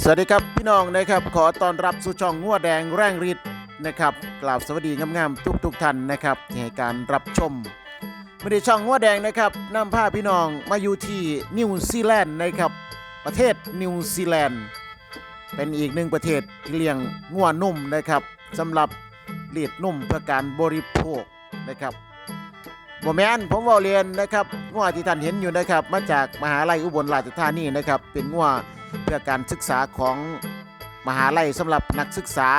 สวัสดีครับพี่น้องนะครับขอต้อนรับสู่ช่องงัวแดงแรงฤทธิ์นะครับกราบสวัสดีงามๆทุกๆท่านนะครับที่ให้การรับชมไม่ได้ช่องงัวแดงนะครับนำพาพี่น้องมาอยู่ที่นิวซีแลนด์นะครับประเทศนิวซีแลนด์เป็นอีกหนึ่งประเทศที่เลี้ยงงัวนุ่มนะครับสำหรับเลียดนุ่มเพื่อการบริโภคนะครับบ่แมนผมว่าเรียนนะครับงัวที่ท่านเห็นอยู่นะครับมาจากมหาลัยอุบลราชธานีนะครับเป็นงัว เพื่อการศึกษาของมหาลัยสำหรับนักศึกษา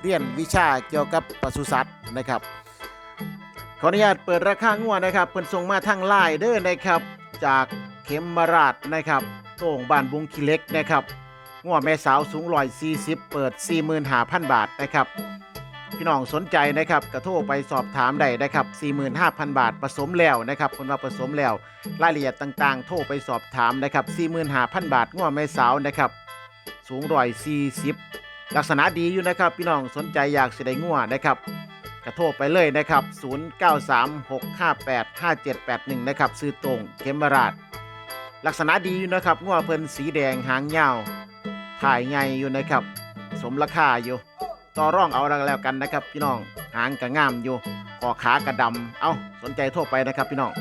เรียนวิชาเกี่ยวกับปศุสัตว์นะครับ ขออนุญาตเปิดราคางัวนะครับเพิ่นส่งมาทางไลน์เด้อนะครับ จากเข็มมาราชนะครับโต่งบ้านบุงคิเล็กนะครับงัวแม่สาวสูง140เปิด 45,000 บาทนะครับ พี่น้องสนใจนะครับกระโทรไปสอบถามได้นะครับ 45,000 บาทผสมแล้วนะครับคนว่าผสมแล้ว รายละเอียดต่างๆ โทรไปสอบถามนะครับ45,000 บาทง้อแม่สาวนะครับสูงร้อยสี่สิบลักษณะดีอยู่นะครับ พี่น้องสนใจอยากสิได้ง้อนะครับกระโทรไปเลยนะครับ 0936585781 นะครับซื้อตรงเกมราดลักษณะดีอยู่นะครับง้อเพิ่นสีแดงหางยาวถ่ายไงอยู่นะครับ สมราคาอยู่ ต่อร่องเอาแล้วกันนะครับ พี่น้องหางกระงามอยู่คอขากระดำเอาสนใจโทรไปนะครับพี่น้อง